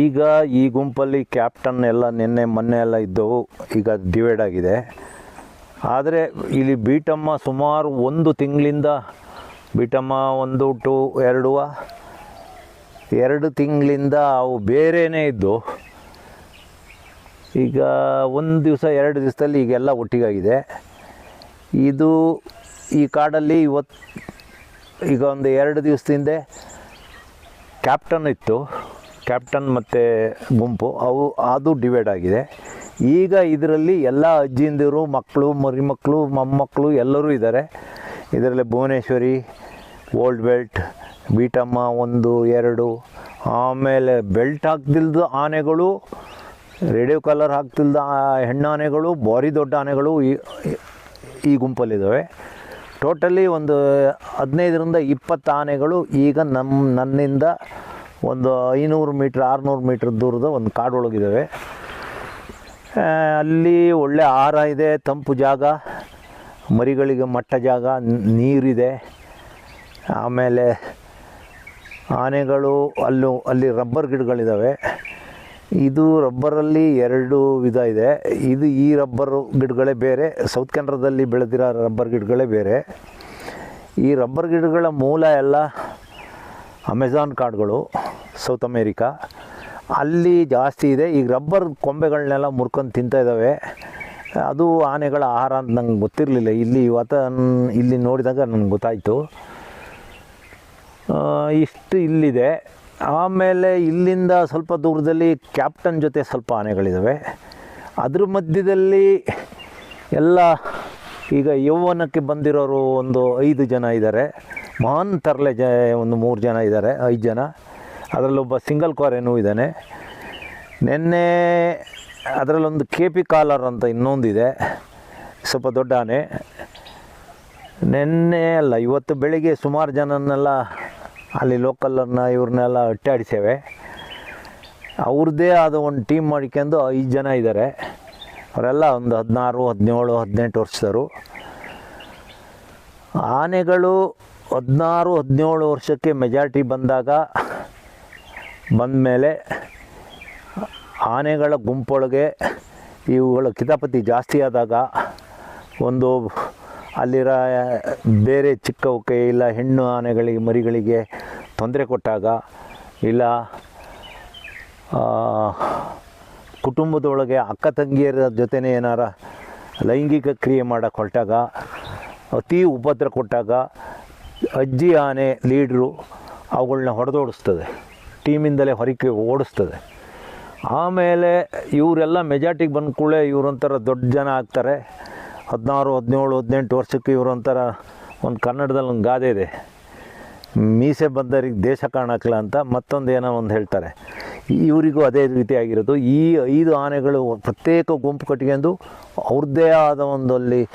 ಈಗ ಈ ಗುಂಪಲ್ಲಿ ಕ್ಯಾಪ್ಟನ್ ಎಲ್ಲ ನಿನ್ನೆ, ಮೊನ್ನೆ ಎಲ್ಲ ಇದ್ದವು. ಈಗ ಡಿವೈಡ್ ಆಗಿದೆ. ಆದರೆ ಇಲ್ಲಿ ಬೀಟಮ್ಮ ಸುಮಾರು ಒಂದು ತಿಂಗಳಿಂದ, ಬೀಟಮ್ಮ ಒಂದು, ಟು ಎರಡುವ ಎರಡು ತಿಂಗಳಿಂದ ಅವು ಬೇರೆಯೇ ಇದ್ದು, ಈಗ ಒಂದು ದಿವಸ, ಎರಡು ದಿವಸದಲ್ಲಿ ಈಗೆಲ್ಲ ಒಟ್ಟಿಗಾಗಿದೆ. ಇದು ಈ ಕಾಡಲ್ಲಿ ಇವತ್ತು ಈಗ ಒಂದು ಎರಡು ದಿವಸದಿಂದ ಕ್ಯಾಪ್ಟನ್ ಇತ್ತು. ಕ್ಯಾಪ್ಟನ್ ಮತ್ತು ಗುಂಪು, ಅವು, ಅದು ಡಿವೈಡ್ ಆಗಿದೆ. ಈಗ ಇದರಲ್ಲಿ ಎಲ್ಲ ಅಜ್ಜಿಂದಿರು ಮಕ್ಕಳು ಮರಿಮಕ್ಕಳು ಮೊಮ್ಮಕ್ಕಳು ಎಲ್ಲರೂ ಇದ್ದಾರೆ. ಇದರಲ್ಲಿ ಭುವನೇಶ್ವರಿ ಓಲ್ಡ್ ಬೆಲ್ಟ್ ಬೀಟಮ್ಮ ಒಂದು, ಎರಡು, ಆಮೇಲೆ ಬೆಲ್ಟ್ ಹಾಕ್ದಿಲ್ದ ಆನೆಗಳು, ರೇಡಿಯೋ ಕಲರ್ ಹಾಕ್ತಿಲ್ದ ಹೆಣ್ಣಾನೆಗಳು ಭಾರಿ ದೊಡ್ಡ ಆನೆಗಳು ಈ ಈ ಗುಂಪಲ್ಲಿದ್ದಾವೆ. ಟೋಟಲಿ ಒಂದು ಹದಿನೈದರಿಂದ ಇಪ್ಪತ್ತು ಆನೆಗಳು ಈಗ ನಮ್ಮ ನನ್ನಿಂದ ಒಂದು ಐನೂರು ಮೀಟ್ರ್, ಆರುನೂರು ಮೀಟ್ರ್ ದೂರದ ಒಂದು ಕಾಡೊಳಗಿದ್ದಾವೆ ಅಲ್ಲಿ ಒಳ್ಳೆ ಆಹಾರ ಇದೆ, ತಂಪು ಜಾಗ, ಮರಿಗಳಿಗೆ ಮಟ್ಟ ಜಾಗ ನೀರಿದೆ. ಆಮೇಲೆ ಆನೆಗಳು ಅಲ್ಲೂ, ಅಲ್ಲಿ ರಬ್ಬರ್ ಗಿಡಗಳಿದ್ದಾವೆ ಇದು ರಬ್ಬರಲ್ಲಿ ಎರಡು ವಿಧ ಇದೆ. ಇದು ಈ ರಬ್ಬರು ಗಿಡಗಳೇ ಬೇರೆ, ಸೌತ್ ಕೆನರಾದಲ್ಲಿ ಬೆಳೆದಿರೋ ರಬ್ಬರ್ ಗಿಡಗಳೇ ಬೇರೆ. ಈ ರಬ್ಬರ್ ಗಿಡಗಳ ಮೂಲ ಎಲ್ಲ ಅಮೆಝಾನ್ ಕಾಡುಗಳು ಸೌತ್ ಅಮೇರಿಕಾ. ಅಲ್ಲಿ ಜಾಸ್ತಿ ಇದೆ. ಈಗ ರಬ್ಬರ್ ಕೊಂಬೆಗಳನ್ನೆಲ್ಲ ಮುರ್ಕೊಂಡು ತಿಂತಾ ಇದ್ದಾವೆ. ಅದು ಆನೆಗಳ ಆಹಾರ ಅಂತ ನಂಗೆ ಗೊತ್ತಿರಲಿಲ್ಲ. ಇಲ್ಲಿ ಇವತ್ತು ಇಲ್ಲಿ ನೋಡಿದಾಗ ನನಗೆ ಗೊತ್ತಾಯಿತು. ಇಷ್ಟು ಇಲ್ಲಿದೆ. ಆಮೇಲೆ ಇಲ್ಲಿಂದ ಸ್ವಲ್ಪ ದೂರದಲ್ಲಿ ಕ್ಯಾಪ್ಟನ್ ಜೊತೆ ಸ್ವಲ್ಪ ಆನೆಗಳಿದ್ದಾವೆ ಅದ್ರ ಮಧ್ಯದಲ್ಲಿ ಎಲ್ಲ ಈಗ ಯೌವನಕ್ಕೆ ಬಂದಿರೋರು ಒಂದು ಐದು ಜನ ಇದ್ದಾರೆ ಮಹಾನ್ ತರಲೆ ಜ, ಒಂದು ಮೂರು ಜನ ಇದ್ದಾರೆ ಐದು ಜನ. ಅದರಲ್ಲೊಬ್ಬ ಸಿಂಗಲ್ ಕ್ವಾರೇನೂ ಇದ್ದಾನೆ. ನಿನ್ನೆ ಅದರಲ್ಲೊಂದು ಕೆ ಪಿ ಕಾಲರ್ ಅಂತ ಇನ್ನೊಂದಿದೆ. ಸ್ವಲ್ಪ ದೊಡ್ಡ ಆನೆ ನಿನ್ನೆ ಅಲ್ಲ, ಇವತ್ತು ಬೆಳಿಗ್ಗೆ ಸುಮಾರು ಜನನ್ನೆಲ್ಲ ಅಲ್ಲಿ ಲೋಕಲನ್ನ ಇವ್ರನ್ನೆಲ್ಲ ಅಟ್ಟಾಡಿಸೇವೆ ಅವ್ರದ್ದೇ ಆದ ಒಂದು ಟೀಮ್ ಮಾಡ್ಕೊಂಡು ಐದು ಜನ ಇದ್ದಾರೆ ಅವರೆಲ್ಲ ಒಂದು ಹದಿನಾರು, ಹದಿನೇಳು, ಹದಿನೆಂಟು ವರ್ಷದವರು. ಆನೆಗಳು ಹದಿನಾರು, ಹದಿನೇಳು ವರ್ಷಕ್ಕೆ ಮೆಜಾರಿಟಿ ಬಂದಾಗ ಬಂದ ಮೇಲೆ ಆನೆಗಳ ಗುಂಪೊಳಗೆ ಇವುಗಳ ಕಿತಾಪತಿ ಜಾಸ್ತಿ ಆದಾಗ ಒಂದು ಅಲ್ಲಿರೋ ಬೇರೆ ಚಿಕ್ಕವಕ್ಕೆ ಇಲ್ಲ ಹೆಣ್ಣು ಆನೆಗಳಿಗೆ, ಮರಿಗಳಿಗೆ ತೊಂದರೆ ಕೊಟ್ಟಾಗ ಇಲ್ಲ ಕುಟುಂಬದೊಳಗೆ ಅಕ್ಕ ತಂಗಿಯರ ಜೊತೆನೇ ಏನಾರ ಲೈಂಗಿಕ ಕ್ರಿಯೆ ಮಾಡೋಕ್ಕೆ ಹೊರಟಾಗ ಅತಿ ಉಪದ್ರ ಕೊಟ್ಟಾಗ ಅಜ್ಜಿ ಆನೆ ಲೀಡ್ರು ಅವುಗಳನ್ನ ಹೊಡೆದೋಡಿಸ್ತದೆ. ಟೀಮಿಂದಲೇ ಹೊರಕ್ಕೆ ಓಡಿಸ್ತದೆ. ಆಮೇಲೆ ಇವರೆಲ್ಲ ಮೆಜಾರ್ಟಿಗೆ ಬಂದ ಕೂಡಲೇ ಇವರೊಂಥರ ದೊಡ್ಡ ಜನ ಆಗ್ತಾರೆ. ಹದಿನಾರು, ಹದಿನೇಳು, ಹದಿನೆಂಟು ವರ್ಷಕ್ಕೆ ಇವರೊಂಥರ ಒಂದು ಕನ್ನಡದಲ್ಲಿ ಒಂದು ಗಾದೆ ಇದೆ. ಮೀಸೆ ಬಂದವರಿಗೆ ದೇಶ ಕಾಣಕ್ಲ ಅಂತ ಮತ್ತೊಂದು ಏನೋ ಒಂದು ಹೇಳ್ತಾರೆ. ಇವರಿಗೂ ಅದೇ ರೀತಿಯಾಗಿರೋದು ಈ ಐದು ಆನೆಗಳು ಪ್ರತ್ಯೇಕ ಗುಂಪು ಕಟ್ಕೊಂಡು ಅವ್ರದ್ದೇ ಆದ ಒಂದಲ್ಲಿ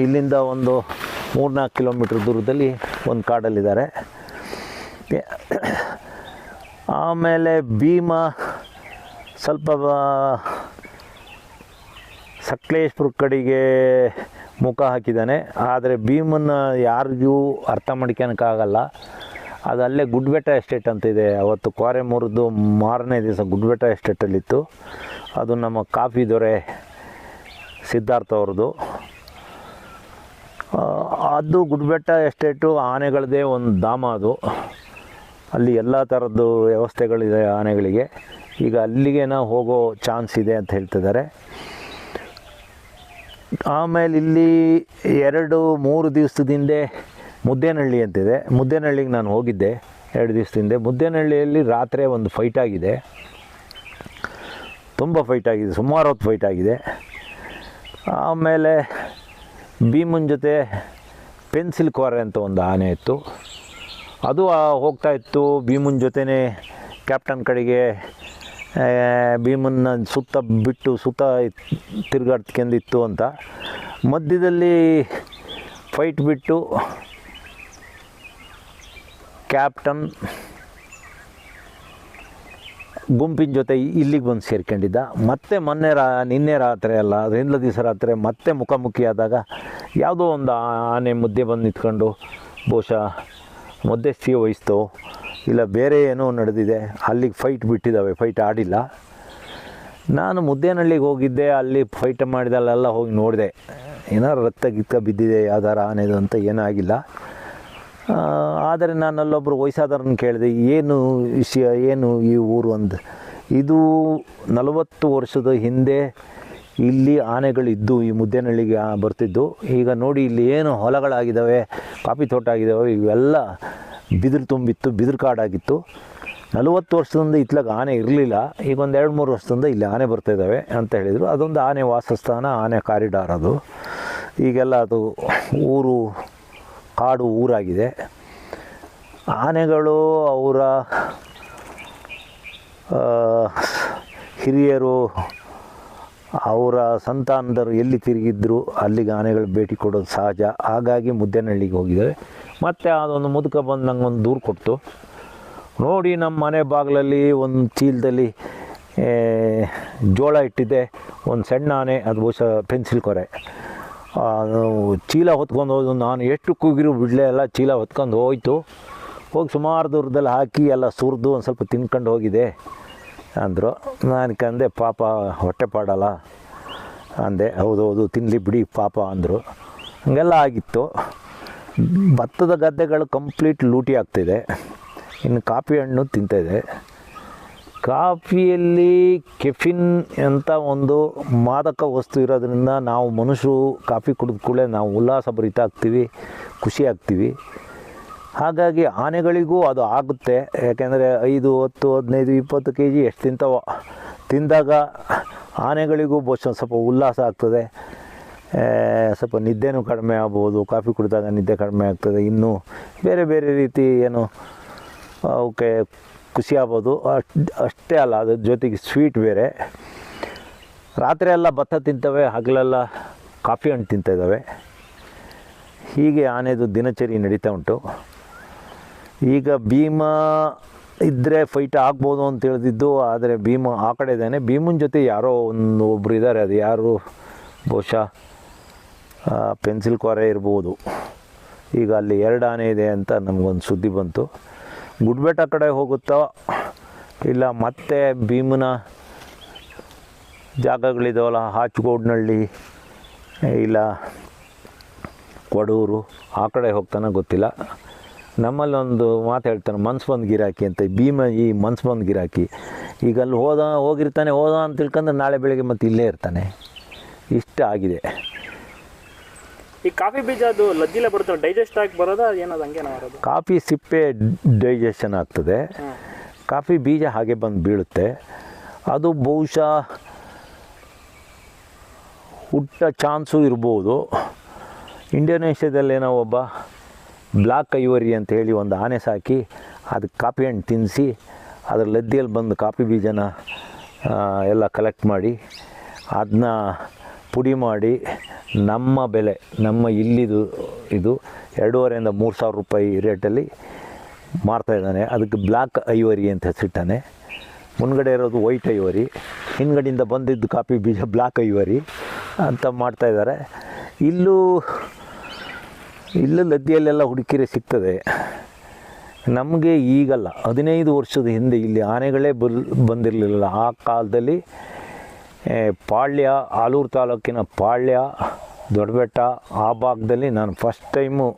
ಇಲ್ಲಿಂದ ಒಂದು ಮೂರ್ನಾಲ್ಕು ಕಿಲೋಮೀಟ್ರ್ ದೂರದಲ್ಲಿ ಒಂದು ಕಾಡಲ್ಲಿದ್ದಾರೆ. ಆಮೇಲೆ ಭೀಮ ಸ್ವಲ್ಪ ಸಕ್ಲೇಶ್ಪುರ ಕಡೆಗೆ ಮುಖ ಹಾಕಿದ್ದಾನೆ. ಆದರೆ ಭೀಮನ್ನ ಯಾರಿಗೂ ಅರ್ಥ ಮಾಡ್ಕೊಳಕ್ಕಾಗಲ್ಲ ಅದು ಅಲ್ಲೇ ಗುಡ್ಬೆಟ್ಟ ಎಸ್ಟೇಟ್ ಅಂತ ಇದೆ. ಅವತ್ತು ಕ್ವಾರೆಮೂರದ್ದು ಮುರಿದು ಮಾರನೇ ದಿವಸ ಗುಡ್ಬೆಟ್ಟ ಎಸ್ಟೇಟಲ್ಲಿತ್ತು. ಅದು ನಮ್ಮ ಕಾಫಿ ದೊರೆ ಸಿದ್ಧಾರ್ಥ ಅವ್ರದ್ದು. ಅದು ಗುಡ್ಬೆಟ್ಟ ಎಸ್ಟೇಟು ಆನೆಗಳದೇ ಒಂದು ಧಾಮ ಅದು. ಅಲ್ಲಿ ಎಲ್ಲ ಥರದ್ದು ವ್ಯವಸ್ಥೆಗಳಿದೆ ಆನೆಗಳಿಗೆ. ಈಗ ಅಲ್ಲಿಗೆ ನಾವು ಹೋಗೋ ಚಾನ್ಸ್ ಇದೆ ಅಂತ ಹೇಳ್ತಿದ್ದಾರೆ. ಆಮೇಲೆ ಇಲ್ಲಿ ಎರಡು ಮೂರು ದಿವಸದಿಂದ ಮುದ್ದೇನಹಳ್ಳಿ ಅಂತಿದೆ. ಮುದ್ದೇನಹಳ್ಳಿಗೆ ನಾನು ಹೋಗಿದ್ದೆ ಎರಡು ದಿವಸದಿಂದ ಮುದ್ದೇನಹಳ್ಳಿಯಲ್ಲಿ ರಾತ್ರಿ ಒಂದು ಫೈಟ್ ಆಗಿದೆ. ತುಂಬ ಫೈಟ್ ಆಗಿದೆ. ಸುಮಾರು ಹೊತ್ತು ಫೈಟ್ ಆಗಿದೆ. ಆಮೇಲೆ ಭೀಮನ್ ಜೊತೆ ಪೆನ್ಸಿಲ್ ಕ್ವಾರೆ ಅಂತ ಒಂದು ಆನೆ ಇತ್ತು. ಅದು ಹೋಗ್ತಾ ಇತ್ತು. ಭೀಮನ್ ಜೊತೆನೇ ಕ್ಯಾಪ್ಟನ್ ಕಡೆಗೆ ಭೀಮನ್ನ ಸುತ್ತ ಬಿಟ್ಟು ಸುತ್ತ ತಿರುಗಾಡ್ಕೊಂಡಿತ್ತು ಅಂತ. ಮಧ್ಯದಲ್ಲಿ ಫೈಟ್ ಬಿಟ್ಟು ಕ್ಯಾಪ್ಟನ್ ಗುಂಪಿನ ಜೊತೆ ಇಲ್ಲಿಗೆ ಬಂದು ಸೇರ್ಕೊಂಡಿದ್ದ. ಮತ್ತೆ ಮೊನ್ನೆ ರಾ ನಿನ್ನೆ ರಾತ್ರಿ ಅಲ್ಲ ಅದರಿಂದ ದಿವಸ ರಾತ್ರಿ ಮತ್ತೆ ಮುಖಾಮುಖಿ ಆದಾಗ ಯಾವುದೋ ಒಂದು ಆನೆ ಮುದ್ದೆ ಬಂದು ನಿಂತ್ಕೊಂಡು ಬಹುಶಃ ಮಧ್ಯಸ್ಥಿಕೆ ವಹಿಸ್ತು ಇಲ್ಲ ಬೇರೆ ಏನೋ ನಡೆದಿದೆ. ಅಲ್ಲಿಗೆ ಫೈಟ್ ಬಿಟ್ಟಿದ್ದಾವೆ. ಫೈಟ್ ಆಡಿಲ್ಲ. ನಾನು ಮುದ್ದೇನಹಳ್ಳಿಗೆ ಹೋಗಿದ್ದೆ. ಅಲ್ಲಿ ಫೈಟ್ ಮಾಡಿದಲ್ಲೆಲ್ಲ ಹೋಗಿ ನೋಡಿದೆ. ಏನಾರು ರಕ್ತ ಗಿಕ್ಕ ಬಿದ್ದಿದೆ ಯಾವ್ದಾರ ಆನೆದು ಅಂತ ಏನೂ ಆಗಿಲ್ಲ ಆ, ಆದರೆ ನಾನು ಅಲ್ಲೊಬ್ಬರು ವಯಸ್ಸಾದವ್ರನ್ನ ಕೇಳಿದೆ, ಏನು ವಿಷಯ, ಏನು ಈ ಊರು? ಅಂದ. ಇದು ನಲವತ್ತು ವರ್ಷದ ಹಿಂದೆ ಇಲ್ಲಿ ಆನೆಗಳಿದ್ದು, ಈ ಮುದ್ದೇನಹಳ್ಳಿಗೆ ಬರ್ತಿದ್ದು. ಈಗ ನೋಡಿ ಇಲ್ಲಿ ಏನು ಹೊಲಗಳಾಗಿದ್ದಾವೆ, ಕಾಫಿ ತೋಟ ಆಗಿದ್ದಾವೆ, ಇವೆಲ್ಲ ಬಿದಿರು ತುಂಬಿತ್ತು, ಬಿದಿರು ಕಾಡಾಗಿತ್ತು. ನಲವತ್ತು ವರ್ಷದಿಂದ ಇತ್ಲಾಗ ಆನೆ ಇರಲಿಲ್ಲ. ಈಗ ಒಂದು ಎರಡು ಮೂರು ವರ್ಷದಿಂದ ಇಲ್ಲಿ ಆನೆ ಬರ್ತಾಯಿದ್ದಾವೆ ಅಂತ ಹೇಳಿದರು. ಅದೊಂದು ಆನೆ ವಾಸಸ್ಥಾನ, ಆನೆ ಕಾರಿಡಾರ್ ಅದು. ಈಗೆಲ್ಲ ಅದು ಊರು ಕಾಡು ಊರಾಗಿದೆ. ಆನೆಗಳು ಅವರ ಹಿರಿಯರು ಅವರ ಸಂತಾನದರು ಎಲ್ಲಿ ತಿರುಗಿದ್ರು ಅಲ್ಲಿಗೆ ಆನೆಗಳು ಭೇಟಿ ಕೊಡೋದು ಸಹಜ. ಹಾಗಾಗಿ ಮುದ್ದೇನಹಳ್ಳಿಗೆ ಹೋಗಿದ್ದಾರೆ. ಮತ್ತು ಅದೊಂದು ಮುದುಕ ಬಂದು ನಂಗೆ ಒಂದು ದೂರು ಕೊಟ್ಟು ನೋಡಿ ನಮ್ಮ ಮನೆ ಬಾಗಿಲಲ್ಲಿ ಒಂದು ಚೀಲದಲ್ಲಿ ಜೋಳ ಇಟ್ಟಿದ್ದೆ. ಒಂದು ಸಣ್ಣ ಆನೆ, ಅದು ಬಹುಶಃ ಪೆನ್ಸಿಲ್ ಕೊರೆ. ಚೀಲ ಹೊತ್ಕೊಂಡು ಹೋದು ನಾನು ಎಷ್ಟು ಕೂಗಿರು ಬಿಡಲೇ ಎಲ್ಲ ಚೀಲ ಹೊತ್ಕೊಂಡು ಹೋಯ್ತು. ಹೋಗಿ ಸುಮಾರು ದೂರದಲ್ಲಿ ಹಾಕಿ ಎಲ್ಲ ಸುರಿದು ಒಂದು ಸ್ವಲ್ಪ ತಿನ್ಕೊಂಡು ಹೋಗಿದೆ ಅಂದರು. ನಾನು ಕಂದೆ, ಪಾಪ, ಹೊಟ್ಟೆ ಪಾಡಲ್ಲ. ಅಂದೆ, ಹೌದು ಹೌದು ತಿನ್ನಲಿ ಬಿಡಿ, ಪಾಪ, ಅಂದರು. ಹಂಗೆಲ್ಲ ಆಗಿತ್ತು. ಭತ್ತದ ಗದ್ದೆಗಳು ಕಂಪ್ಲೀಟ್ ಲೂಟಿ ಆಗ್ತಿದೆ. ಇನ್ನು ಕಾಫಿ ಹಣ್ಣು ತಿಂತಾಯಿದೆ ಕಾಫಿಯಲ್ಲಿ ಕೆಫಿನ್ ಅಂತ ಒಂದು ಮಾದಕ ವಸ್ತು ಇರೋದ್ರಿಂದ ನಾವು ಮನುಷ್ಯರು ಕಾಫಿ ಕುಡಿದ ಕೂಡಲೇ ನಾವು ಉಲ್ಲಾಸ ಭರಿತ ಆಗ್ತೀವಿ, ಖುಷಿ ಆಗ್ತೀವಿ. ಹಾಗಾಗಿ ಆನೆಗಳಿಗೂ ಅದು ಆಗುತ್ತೆ. ಯಾಕೆಂದರೆ ಐದು, ಹತ್ತು, ಹದಿನೈದು, ಇಪ್ಪತ್ತು ಕೆ ಜಿ ಎಷ್ಟು ತಿಂತಾವೋ ತಿಂದಾಗ ಆನೆಗಳಿಗೂ ಬಹುಶಃ ಸ್ವಲ್ಪ ಉಲ್ಲಾಸ ಆಗ್ತದೆ. ಸ್ವಲ್ಪ ನಿದ್ದೆನೂ ಕಡಿಮೆ ಆಗ್ಬೋದು. ಕಾಫಿ ಕುಡಿದಾಗ ನಿದ್ದೆ ಕಡಿಮೆ ಆಗ್ತದೆ. ಇನ್ನೂ ಬೇರೆ ಬೇರೆ ರೀತಿ ಏನು ಅವಕ್ಕೆ ಖುಷಿ ಆಗ್ಬೋದು. ಅಷ್ಟು ಅಲ್ಲ, ಅದ್ರ ಜೊತೆಗೆ ಸ್ವೀಟ್ ಬೇರೆ. ರಾತ್ರಿ ಎಲ್ಲ ಭತ್ತ ತಿಂತವೆ, ಹಗಲೆಲ್ಲ ಕಾಫಿ ಹಣ್ಣು ತಿಂತಾಯಿದ್ದಾವೆ ಹೀಗೆ ಆನೆದು ದಿನಚರಿ ನಡೀತಾ ಉಂಟು. ಈಗ ಭೀಮ ಇದ್ದರೆ ಫೈಟ್ ಆಗ್ಬೋದು ಅಂತ ಹೇಳ್ದಿದ್ದು, ಆದರೆ ಭೀಮ ಆ ಕಡೆ ಇದ್ದಾನೆ. ಭೀಮನ ಜೊತೆ ಯಾರೋ ಒಂದು ಒಬ್ಬರು ಇದ್ದಾರೆ ಅದು ಯಾರು? ಬಹುಶಃ ಪೆನ್ಸಿಲ್ ಕೊರೆ ಇರ್ಬೋದು. ಈಗ ಅಲ್ಲಿ ಎರಡು ಆನೆ ಇದೆ ಅಂತ ನಮಗೊಂದು ಸುದ್ದಿ ಬಂತು. ಗುಡ್ಬೆಟ್ಟ ಕಡೆ ಹೋಗುತ್ತೋ ಇಲ್ಲ ಮತ್ತೆ ಭೀಮನ ಜಾಗಗಳಿದಾವಲ್ಲ ಹಾಚ್ಗೋಡ್ನಳ್ಳಿ, ಇಲ್ಲ ಕೊಡೂರು, ಆ ಕಡೆ ಹೋಗ್ತಾನೆ ಗೊತ್ತಿಲ್ಲ. ನಮ್ಮಲ್ಲಿ ಒಂದು ಮಾತು ಹೇಳ್ತಾನೆ ಮನ್ಸು ಬಂದು ಗಿರಾಕಿ ಅಂತ. ಭೀಮ ಈ ಮನ್ಸು ಬಂದು ಗಿರಾಕಿ. ಈಗ ಅಲ್ಲಿ ಹೋದ, ಹೋಗಿರ್ತಾನೆ, ಹೋದ ಅಂತ ತಿಳ್ಕೊಂಡ್ರೆ ನಾಳೆ ಬೆಳಗ್ಗೆ ಮತ್ತೆ ಇಲ್ಲೇ ಇರ್ತಾನೆ. ಇಷ್ಟ ಆಗಿದೆ. ಈ ಕಾಫಿ ಬೀಜ ಅದು ಲದ್ದಿಲೆ ಬರುತ್ತೆ? ಡೈಜೆಸ್ಟ್ ಆಗಿ ಬರೋದಾ? ಏನದು? ಹಂಗೆ ಬರೋದು. ಕಾಫಿ ಸಿಪ್ಪೆ ಡೈಜೆಷನ್ ಆಗ್ತದೆ. ಕಾಫಿ ಬೀಜ ಹಾಗೆ ಬಂದು ಬೀಳುತ್ತೆ. ಅದು ಬಹುಶಃ ಹುಟ್ಟ ಚಾನ್ಸು ಇರ್ಬೋದು. ಇಂಡೋನೇಷ್ಯಾದಲ್ಲೇನೋ ಒಬ್ಬ ಬ್ಲಾಕ್ ಐವರಿ ಅಂತ ಹೇಳಿ ಒಂದು ಆನೆ ಸಾಕಿ ಅದಕ್ಕೆ ಕಾಫಿ ಹಣ್ಣು ತಿನ್ನಿಸಿ ಅದ್ರ ಲದ್ದಿಯಲ್ಲಿ ಬಂದು ಕಾಫಿ ಬೀಜನ ಎಲ್ಲ ಕಲೆಕ್ಟ್ ಮಾಡಿ ಅದನ್ನ ಪುಡಿ ಮಾಡಿ ನಮ್ಮ ಬೆಲೆ, ನಮ್ಮ ಇಲ್ಲಿದು ಇದು ಎರಡೂವರೆಯಿಂದ ಮೂರು ಸಾವಿರ ರೂಪಾಯಿ ರೇಟಲ್ಲಿ ಮಾರ್ತಾ ಇದ್ದಾನೆ. ಅದಕ್ಕೆ ಬ್ಲ್ಯಾಕ್ ಐವರಿ ಅಂತ ಹೆಸರಿಟ್ಟಾನೆ. ಮುನ್ಗಡೆ ಇರೋದು ವೈಟ್ ಐವರಿ, ಹಿಂದ್ಗಡೆಯಿಂದ ಬಂದಿದ್ದು ಕಾಫಿ ಬೀಜ ಬ್ಲ್ಯಾಕ್ ಐವರಿ ಅಂತ ಮಾಡ್ತಾಯಿದ್ದಾರೆ ಇಲ್ಲೂ ಇಲ್ಲೂ ಲದ್ದಿಯಲ್ಲೆಲ್ಲ ಹುಡುಕಿರೆ ಸಿಗ್ತದೆ. ನಮಗೆ ಈಗಲ್ಲ, ಹದಿನೈದು ವರ್ಷದ ಹಿಂದೆ ಇಲ್ಲಿ ಆನೆಗಳೇ ಬಲ್ ಬಂದಿರಲಿಲ್ಲ ಆ ಕಾಲದಲ್ಲಿ ಪಾಳ್ಯ, ಆಲೂರು ತಾಲೂಕಿನ ಪಾಳ್ಯ, ದೊಡ್ಡಬೆಟ್ಟ, ಆ ಭಾಗದಲ್ಲಿ ನಾನು ಫಸ್ಟ್ ಟೈಮು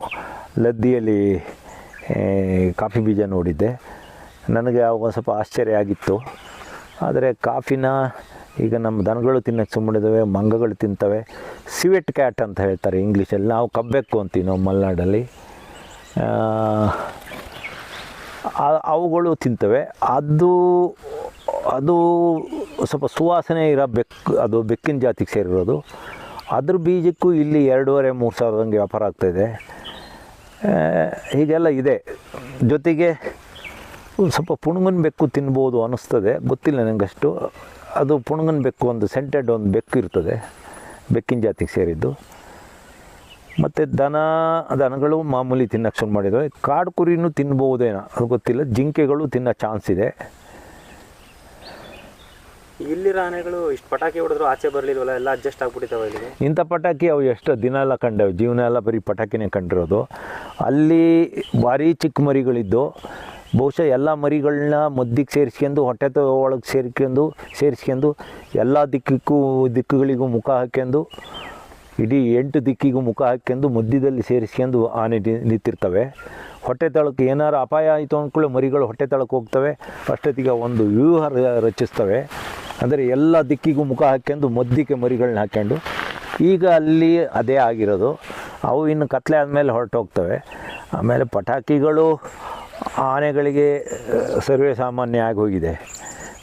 ಲದ್ದಿಯಲ್ಲಿ ಕಾಫಿ ಬೀಜ ನೋಡಿದ್ದೆ. ನನಗೆ ಆವಾಗ ಸ್ವಲ್ಪ ಆಶ್ಚರ್ಯ ಆಗಿತ್ತು. ಆದರೆ ಕಾಫಿನ ಈಗ ನಮ್ಮ ದನಗಳು ತಿನ್ನಕ್ಕೆ ಸುಮ್ಮನಿದ್ದಾವೆ ಮಂಗಗಳು ತಿಂತವೆ. ಸಿವೆಟ್ ಕ್ಯಾಟ್ ಅಂತ ಹೇಳ್ತಾರೆ ಇಂಗ್ಲೀಷಲ್ಲಿ. ನಾವು ಕಬ್ಬೆಕ್ಕು ಅಂತೀವಿ ನಾವು ಮಲೆನಾಡಲ್ಲಿ. ಅವುಗಳು ತಿಂತವೆ. ಅದು ಅದು ಸ್ವಲ್ಪ ಸುವಾಸನೆ ಇರೋ ಬೆಕ್ಕು ಅದು ಬೆಕ್ಕಿನ ಜಾತಿಗೆ ಸೇರಿರೋದು. ಅದ್ರ ಬೀಜಕ್ಕೂ ಇಲ್ಲಿ ಎರಡೂವರೆ, ಮೂರು ಸಾವಿರದಂಗೆ ವ್ಯಾಪಾರ ಆಗ್ತಾಯಿದೆ ಹೀಗೆಲ್ಲ ಇದೆ. ಜೊತೆಗೆ ಸ್ವಲ್ಪ ಪುಣುಗನ್ ಬೆಕ್ಕು ತಿನ್ಬೋದು ಅನ್ನಿಸ್ತದೆ. ಗೊತ್ತಿಲ್ಲ ನನಗಷ್ಟು ಅದು ಪುಣುಗನ್ ಬೆಕ್ಕು ಒಂದು ಸೆಂಟೆಡ್ ಒಂದು ಬೆಕ್ಕು ಇರ್ತದೆ. ಬೆಕ್ಕಿನ ಜಾತಿಗೆ ಸೇರಿದ್ದು. ಮತ್ತು ದನ, ದನಗಳು ಮಾಮೂಲಿ ತಿನ್ನಕ್ಕೆ ಶುರು ಮಾಡಿದ್ದಾವೆ ಕಾಡು ಕುರಿನೂ ತಿನ್ಬೋದೇನೋ, ಅದು ಗೊತ್ತಿಲ್ಲ. ಜಿಂಕೆಗಳು ತಿನ್ನೋ ಚಾನ್ಸ್ ಇದೆ. ಇಲ್ಲಿರೋ ಆನೆಗಳು ಇಷ್ಟು ಪಟಾಕಿ ಹೊಡೆದ್ರು ಆಚೆ ಬರಲಿಲ್ವಲ್ಲ, ಎಲ್ಲ ಅಡ್ಜಸ್ಟ್ ಆಗ್ಬಿಟ್ಟಿದ್ದಾವೆ ಇಲ್ಲಿ ಇಂಥ ಪಟಾಕಿ ಅವು ಎಷ್ಟು ದಿನ ಎಲ್ಲ ಕಂಡವು? ಜೀವನ ಎಲ್ಲ ಬರೀ ಪಟಾಕಿನೇ ಕಂಡಿರೋದು. ಅಲ್ಲಿ ಭಾರಿ ಚಿಕ್ಕ ಮರಿಗಳಿದ್ದು. ಬಹುಶಃ ಎಲ್ಲ ಮರಿಗಳನ್ನ ಮದ್ದಿಗೆ ಸೇರಿಸ್ಕೊಂಡು, ಹೊಟ್ಟೆ ಒಳಗೆ ಸೇರ್ಕೊಂಡು, ಸೇರಿಸ್ಕೊಂಡು, ಎಲ್ಲ ದಿಕ್ಕಿಗೂ ದಿಕ್ಕುಗಳಿಗೂ ಮುಖ ಹಾಕ್ಕೊಂಡು, ಇಡೀ ಎಂಟು ದಿಕ್ಕಿಗೂ ಮುಖ ಹಾಕ್ಕೊಂಡು ಮಧ್ಯದಲ್ಲಿ ಸೇರಿಸ್ಕೊಂಡು ಆನೆ ನಿಂತಿರ್ತವೆ. ಹೊಟ್ಟೆ ತಳಕ್ಕೆ ಏನಾರು ಅಪಾಯ ಆಯಿತು ಅಂದ್ಕೊಳ್ಳಿ ಮರಿಗಳು ಹೊಟ್ಟೆ ತಳಕ್ಕೆ ಹೋಗ್ತವೆ. ಅಷ್ಟೊತ್ತಿಗೆ ಒಂದು ವ್ಯೂಹ ರಚಿಸ್ತವೆ. ಅಂದರೆ ಎಲ್ಲ ದಿಕ್ಕಿಗೂ ಮುಖ ಹಾಕ್ಕೊಂಡು ಮದ್ದಿಕೆ ಮರಿಗಳನ್ನ ಹಾಕ್ಕೊಂಡು ಈಗ ಅಲ್ಲಿ ಅದೇ ಆಗಿರೋದು. ಅವು ಇನ್ನು ಕತ್ಲೆ ಆದಮೇಲೆ ಹೊರಟೋಗ್ತವೆ. ಆಮೇಲೆ ಪಟಾಕಿಗಳು ಆನೆಗಳಿಗೆ ಸರ್ವೇ ಸಾಮಾನ್ಯ ಆಗಿ ಹೋಗಿದೆ.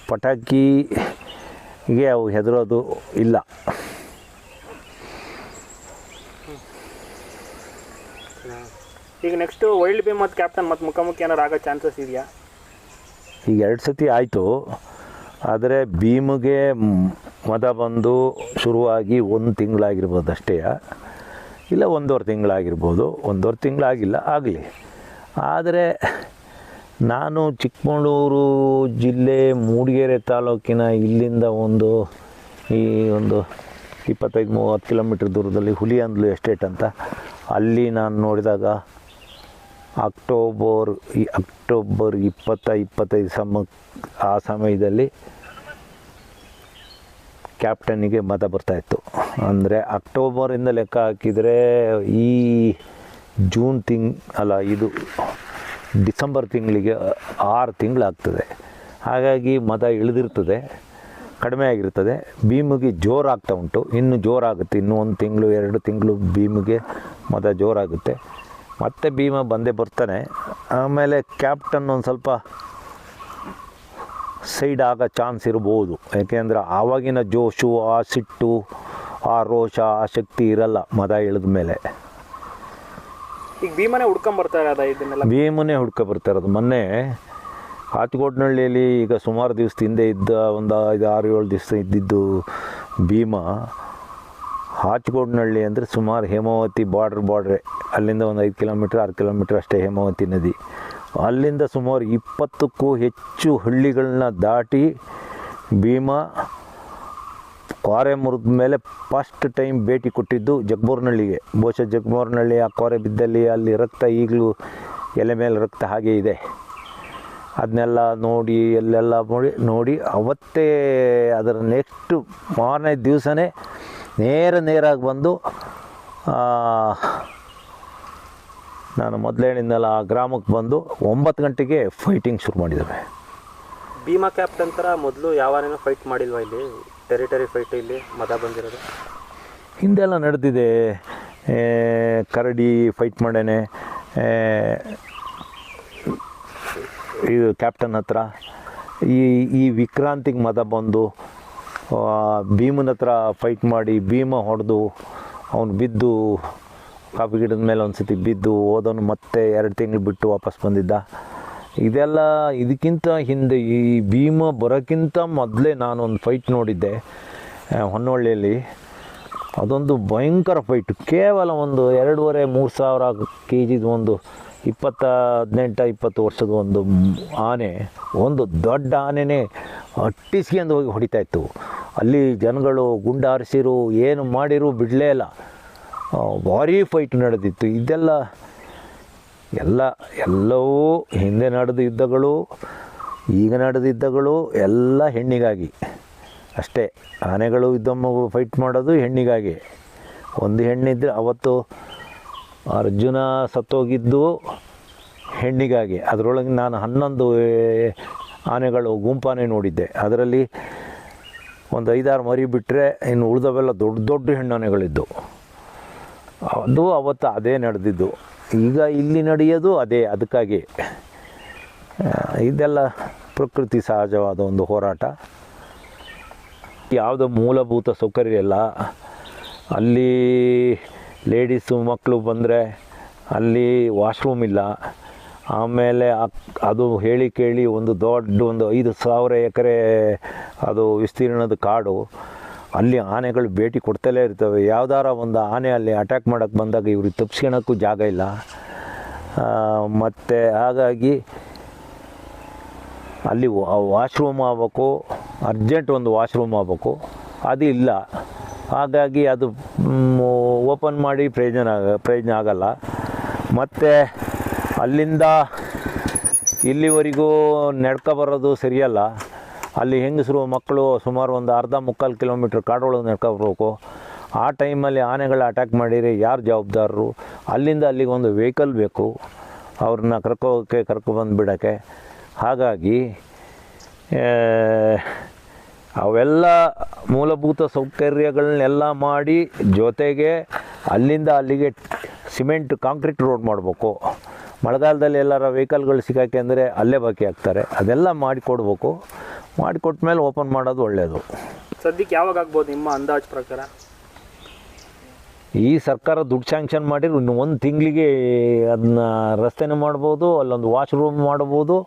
ಪಟಾಕಿಗೆ ಅವು ಹೆದರೋದು ಇಲ್ಲ. ಈಗ ನೆಕ್ಸ್ಟು ವೈಲ್ಡ್ ಬಿ ಮತ್ತು ಕ್ಯಾಪ್ಟನ್ ಮತ್ತು ಮುಖಾಮುಖಿ ಏನಾರು ಆಗೋ ಚಾನ್ಸಸ್ ಇದೆಯಾ? ಈಗ ಎರಡು ಸತಿ ಆಯಿತು. ಆದರೆ ಭೀಮಿಗೆ ಮದ ಬಂದು ಶುರುವಾಗಿ ಒಂದು ತಿಂಗಳಾಗಿರ್ಬೋದು ಅಷ್ಟೇ. ಇಲ್ಲ ಒಂದೂವರೆ ತಿಂಗಳಾಗಿರ್ಬೋದು. ಒಂದೂವರೆ ತಿಂಗಳಾಗಿಲ್ಲ, ಆಗಲಿ. ಆದರೆ ನಾನು ಚಿಕ್ಕಮಗಳೂರು ಜಿಲ್ಲೆ ಮೂಡಿಗೆರೆ ತಾಲೂಕಿನ ಇಲ್ಲಿಂದ ಒಂದು ಈ ಒಂದು ಇಪ್ಪತ್ತೈದು ಮೂವತ್ತು ಕಿಲೋಮೀಟ್ರ್ ದೂರದಲ್ಲಿ ಹುಲಿಯಂದ್ಲು ಎಸ್ಟೇಟ್ ಅಂತ. ಅಲ್ಲಿ ನಾನು ನೋಡಿದಾಗ ಅಕ್ಟೋಬರ್ ಈ ಅಕ್ಟೋಬರ್ ಇಪ್ಪತ್ತ ಇಪ್ಪತ್ತೈದು ಸಮ, ಆ ಸಮಯದಲ್ಲಿ ಕ್ಯಾಪ್ಟನ್ನಿಗೆ ಮತ ಬರ್ತಾಯಿತ್ತು ಅಂದರೆ ಅಕ್ಟೋಬರಿಂದ ಲೆಕ್ಕ ಹಾಕಿದರೆ ಈ ಜೂನ್ ತಿಂಗ್, ಅಲ್ಲ ಇದು ಡಿಸೆಂಬರ್ ತಿಂಗಳಿಗೆ ಆರು ತಿಂಗಳಾಗ್ತದೆ. ಹಾಗಾಗಿ ಮತ ಇಳಿದಿರ್ತದೆ, ಕಡಿಮೆ ಆಗಿರ್ತದೆ. ಭೀಮಿಗೆ ಜೋರಾಗ್ತಾ ಉಂಟು. ಇನ್ನು ಜೋರಾಗುತ್ತೆ. ಇನ್ನು ಒಂದು ತಿಂಗಳು, ಎರಡು ತಿಂಗಳು ಭೀಮಿಗೆ ಮತ ಜೋರಾಗುತ್ತೆ. ಮತ್ತೆ ಭೀಮ ಬಂದೇ ಬರ್ತಾನೆ. ಆಮೇಲೆ ಕ್ಯಾಪ್ಟನ್ ಒಂದು ಸ್ವಲ್ಪ ಸೈಡ್ ಆಗೋ ಚಾನ್ಸ್ ಇರ್ಬೋದು. ಯಾಕೆಂದ್ರೆ ಆವಾಗಿನ ಜೋಶು ಆ ಸಿಟ್ಟು ಆ ರೋಷ ಆ ಶಕ್ತಿ ಇರಲ್ಲ ಮದ ಇಳಿದ ಮೇಲೆ. ಈಗ ಭೀಮನೇ ಹುಡ್ಕೊಂಬರ್ತಾ ಇರೋದ ಇದನ್ನೆಲ್ಲ? ಭೀಮನೇ ಹುಡ್ಕೊ ಇರೋದು. ಮೊನ್ನೆ ಆಚಗೋಡ್ನಹಳ್ಳಿಯಲ್ಲಿ ಈಗ ಸುಮಾರು ದಿವಸ ಹಿಂದೆ ಇದ್ದ ಒಂದು ಐದು ಆರು ಏಳು ದಿವಸ ಇದ್ದಿದ್ದು ಭೀಮ. ಹಾಚ್ಗೋಡ್ನಹಳ್ಳಿ ಅಂದರೆ ಸುಮಾರು ಹೇಮಾವತಿ ಬಾರ್ಡ್ರ್ ಬಾರ್ಡ್ರೆ ಅಲ್ಲಿಂದ ಒಂದು ಐದು ಕಿಲೋಮೀಟ್ರ್, ಆರು ಕಿಲೋಮೀಟ್ರ್ ಅಷ್ಟೇ ಹೇಮಾವತಿ ನದಿ. ಅಲ್ಲಿಂದ ಸುಮಾರು ಇಪ್ಪತ್ತಕ್ಕೂ ಹೆಚ್ಚು ಹಳ್ಳಿಗಳನ್ನ ದಾಟಿ ಭೀಮಾ ಕೋರೆ ಮುರಿದ ಮೇಲೆ ಫಸ್ಟ್ ಟೈಮ್ ಭೇಟಿ ಕೊಟ್ಟಿದ್ದು ಜಗ್ಮೂರ್ನಹಳ್ಳಿಗೆ ಬಹುಶಃ ಜಗ್ಮೂರ್ನಹಳ್ಳಿ ಆ ಕೋರೆ ಬಿದ್ದಲ್ಲಿ ಅಲ್ಲಿ ರಕ್ತ ಈಗಲೂ ಎಲೆ ಮೇಲೆ ರಕ್ತ ಹಾಗೆ ಇದೆ. ಅದನ್ನೆಲ್ಲ ನೋಡಿ, ಎಲ್ಲೆಲ್ಲ ನೋಡಿ ನೋಡಿ ಅವತ್ತೇ ಅದರ ನೆಕ್ಸ್ಟು ಮಾರನೇ ದಿವಸನೇ ನೇರ ನೇರಾಗಿ ಬಂದು ನಾನು ಮೊದಲೇನಿಂದಲ್ಲ ಆ ಗ್ರಾಮಕ್ಕೆ ಬಂದು ಒಂಬತ್ತು ಗಂಟೆಗೆ ಫೈಟಿಂಗ್ ಶುರು ಮಾಡಿದ್ದಾವೆ. ಭೀಮಾ ಕ್ಯಾಪ್ಟನ್ ಥರ ಮೊದಲು ಯಾವಾರೇನೋ ಫೈಟ್ ಮಾಡಿಲ್ವಾ ಇಲ್ಲಿ? ಟೆರಿಟರಿ ಫೈಟ್ ಇಲ್ಲಿ ಮದ ಬಂದಿರೋದು? ಹಿಂದೆಲ್ಲ ನಡೆದಿದೆ. ಕರಡಿ ಫೈಟ್ ಮಾಡೇನೆ ಇದು ಕ್ಯಾಪ್ಟನ್ ಹತ್ರ. ಈ ಈ ವಿಕ್ರಾಂತಿಗೆ ಮದ ಬಂದು ಭೀಮನ ಹತ್ರ ಫೈಟ್ ಮಾಡಿ ಭೀಮ ಹೊಡೆದು ಅವನು ಬಿದ್ದು ಕಾಫಿ ಗಿಡದ ಮೇಲೆ ಒಂದು ಸತಿ ಬಿದ್ದು ಹೋದವನು ಮತ್ತೆ ಎರಡು ತಿಂಗಳು ಬಿಟ್ಟು ವಾಪಸ್ ಬಂದಿದ್ದ. ಇದೆಲ್ಲ ಇದಕ್ಕಿಂತ ಹಿಂದೆ ಈ ಭೀಮ ಬರೋಕ್ಕಿಂತ ಮೊದಲೇ ನಾನೊಂದು ಫೈಟ್ ನೋಡಿದ್ದೆ ಹೊನ್ನೊಳ್ಳಿಯಲ್ಲಿ. ಅದೊಂದು ಭಯಂಕರ ಫೈಟು ಕೇವಲ ಒಂದು ಎರಡೂವರೆ, ಮೂರು ಸಾವಿರ ಕೆ ಜಿದು ಒಂದು ಇಪ್ಪತ್ತ ಹದಿನೆಂಟು, ಇಪ್ಪತ್ತು ವರ್ಷದ ಒಂದು ಆನೆ, ಒಂದು ದೊಡ್ಡ ಆನೆನೇ ಅಟ್ಟಿಸ್ಕೊಂಡು ಹೋಗಿ ಹೊಡಿತಾ ಇತ್ತು. ಅಲ್ಲಿ ಜನಗಳು ಗುಂಡಾರಿಸಿರು, ಏನು ಮಾಡಿರು ಬಿಡಲೇ ಇಲ್ಲ. ಭಾರಿ ಫೈಟ್ ನಡೆದಿತ್ತು. ಇದೆಲ್ಲ ಎಲ್ಲ, ಎಲ್ಲವೂ ಹಿಂದೆ ನಡೆದ ಯುದ್ಧಗಳು, ಈಗ ನಡೆದ ಯುದ್ಧಗಳು, ಎಲ್ಲ ಹೆಣ್ಣಿಗಾಗಿ. ಅಷ್ಟೇ, ಆನೆಗಳು ಯುದ್ಧ ಫೈಟ್ ಮಾಡೋದು ಹೆಣ್ಣಿಗಾಗಿ. ಒಂದು ಹೆಣ್ಣಿದ್ದರೆ ಅವತ್ತು ಅರ್ಜುನ ಸತ್ತೋಗಿದ್ದು ಹೆಣ್ಣಿಗಾಗಿ. ಅದರೊಳಗೆ ನಾನು ಹನ್ನೊಂದು ಆನೆಗಳು, ಗುಂಪಾನೆ ನೋಡಿದ್ದೆ. ಅದರಲ್ಲಿ ಒಂದು ಐದಾರು ಮರಿ ಬಿಟ್ಟರೆ ಇನ್ನು ಉಳಿದವೆಲ್ಲ ದೊಡ್ಡ ದೊಡ್ಡ ಹೆಣ್ಣಾನೆಗಳಿದ್ದು. ಅದು ಅವತ್ತು ಅದೇ ನಡೆದಿದ್ದು. ಈಗ ಇಲ್ಲಿ ನಡೆಯೋದು ಅದೇ, ಅದಕ್ಕಾಗಿ. ಇದೆಲ್ಲ ಪ್ರಕೃತಿ ಸಹಜವಾದ ಒಂದು ಹೋರಾಟ. ಯಾವುದೋ ಮೂಲಭೂತ ಸೌಕರ್ಯ ಇಲ್ಲ. ಅಲ್ಲಿ ಲೇಡೀಸು ಮಕ್ಕಳು ಬಂದರೆ ಅಲ್ಲಿ ವಾಶ್ರೂಮ್ ಇಲ್ಲ. ಆಮೇಲೆ ಅದು ಹೇಳಿ ಕೇಳಿ ಒಂದು ದೊಡ್ಡ ಒಂದು ಐದು ಸಾವಿರ ಎಕರೆ ಅದು ವಿಸ್ತೀರ್ಣದ ಕಾಡು. ಅಲ್ಲಿ ಆನೆಗಳು ಭೇಟಿ ಕೊಡ್ತಲೇ ಇರ್ತವೆ. ಯಾವ್ದಾರ ಒಂದು ಆನೆ ಅಲ್ಲಿ ಅಟ್ಯಾಕ್ ಮಾಡೋಕ್ಕೆ ಬಂದಾಗ ಇವ್ರಿಗೆ ತಪ್ಸ್ಕೊಳಕ್ಕೂ ಜಾಗ ಇಲ್ಲ. ಮತ್ತು ಹಾಗಾಗಿ ಅಲ್ಲಿ ವಾಶ್ರೂಮ್ ಆಗಬೇಕು. ಅರ್ಜೆಂಟ್ ಒಂದು ವಾಶ್ರೂಮ್ ಆಗಬೇಕು. ಅದು ಇಲ್ಲ. ಹಾಗಾಗಿ ಅದು ಓಪನ್ ಮಾಡಿ ಪ್ರಯೋಜನ ಆಗ, ಪ್ರಯೋಜನ ಆಗಲ್ಲ. ಮತ್ತು ಅಲ್ಲಿಂದ ಇಲ್ಲಿವರೆಗೂ ನಡ್ಕೊ ಬರೋದು ಸರಿಯಲ್ಲ. ಅಲ್ಲಿ ಹೆಂಗಸರು, ಮಕ್ಕಳು ಸುಮಾರು ಒಂದು ಅರ್ಧ ಮುಕ್ಕಾಲು ಕಿಲೋಮೀಟ್ರ್ ಕಾಡೊಳಗೆ ನಡ್ಕ ಬರಬೇಕು. ಆ ಟೈಮಲ್ಲಿ ಆನೆಗಳು ಅಟ್ಯಾಕ್ ಮಾಡಿರಿ ಯಾರು ಜವಾಬ್ದಾರರು? ಅಲ್ಲಿಂದ ಅಲ್ಲಿಗೆ ಒಂದು ವೆಹಿಕಲ್ ಬೇಕು. ಅವ್ರನ್ನ ಕರ್ಕೋಕ್ಕೆ ಕರ್ಕೊಬಂದು ಬಿಡೋಕ್ಕೆ ಹಾಗಾಗಿ ಅವೆಲ್ಲ ಮೂಲಭೂತ ಸೌಕರ್ಯಗಳನ್ನೆಲ್ಲ ಮಾಡಿ ಜೊತೆಗೆ ಅಲ್ಲಿಂದ ಅಲ್ಲಿಗೆ ಸಿಮೆಂಟ್ ಕಾಂಕ್ರೀಟ್ ರೋಡ್ ಮಾಡಬೇಕು. ಮಳೆಗಾಲದಲ್ಲಿ ಎಲ್ಲರ ವೆಹಿಕಲ್ಗಳು ಸಿಗೋಕ್ಕೆ ಅಂದರೆ ಅಲ್ಲೇ ಬಾಕಿ ಆಗ್ತಾರೆ. ಅದೆಲ್ಲ ಮಾಡಿಕೊಡ್ಬೇಕು ಮಾಡಿಕೊಟ್ಮೇಲೆ ಓಪನ್ ಮಾಡೋದು ಒಳ್ಳೆಯದು ಸದ್ಯಕ್ಕೆ ಯಾವಾಗ ಆಗ್ಬೋದು ನಿಮ್ಮ ಅಂದಾಜು ಪ್ರಕಾರ? ಈ ಸರ್ಕಾರ ದುಡ್ಡು ಸ್ಯಾಂಕ್ಷನ್ ಮಾಡಿ ಇನ್ನು ಒಂದು ತಿಂಗಳಿಗೆ ಅದನ್ನ ರಸ್ತೆನೂ ಮಾಡ್ಬೋದು ಅಲ್ಲೊಂದು ವಾಶ್ರೂಮ್ ಮಾಡ್ಬೋದು.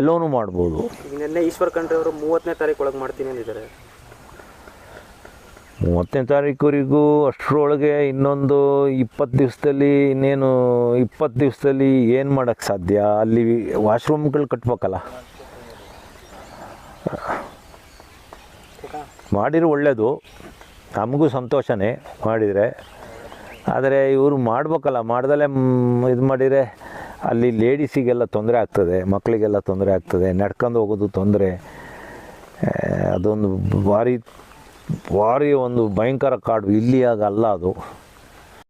ಎಲ್ಲವೂ ಮಾಡ್ಬೋದು. ನಿನ್ನೆ ಈಶ್ವರ್ ಖಂಡ್ರೆ ಅವರು ಮೂವತ್ತನೇ ತಾರೀಕು ಒಳಗೆ ಮಾಡ್ತೀನಿ ಅಂದಿದ್ದಾರೆ. ಮೂವತ್ತನೇ ತಾರೀಕುವರೆಗೂ ಅಷ್ಟರೊಳಗೆ ಇನ್ನೊಂದು ಇಪ್ಪತ್ತು ದಿವಸದಲ್ಲಿ ಇನ್ನೇನು ಇಪ್ಪತ್ತು ದಿವಸದಲ್ಲಿ ಏನು ಮಾಡೋಕ್ಕೆ ಸಾಧ್ಯ? ಅಲ್ಲಿ ವಾಶ್ರೂಮ್ಗಳು ಕಟ್ಬೇಕಲ್ಲ. ಮಾಡಿರೋ ಒಳ್ಳೆಯದು ನಮಗೂ ಸಂತೋಷನೇ ಮಾಡಿದರೆ. ಆದರೆ ಇವರು ಮಾಡ್ಬೇಕಲ್ಲ ಮಾಡ್ದಲೇ ಇದು ಮಾಡಿದರೆ ಅಲ್ಲಿ ಲೇಡೀಸಿಗೆಲ್ಲ ತೊಂದರೆ ಆಗ್ತದೆ ಮಕ್ಕಳಿಗೆಲ್ಲ ತೊಂದರೆ ಆಗ್ತದೆ, ನಡ್ಕೊಂಡು ಹೋಗೋದು ತೊಂದರೆ. ಅದೊಂದು ಭಾರಿ ಭಾರಿ ಒಂದು ಭಯಂಕರ ಕಾಡು. ಇಲ್ಲಿ ಆಗಲ್ಲ ಅದು.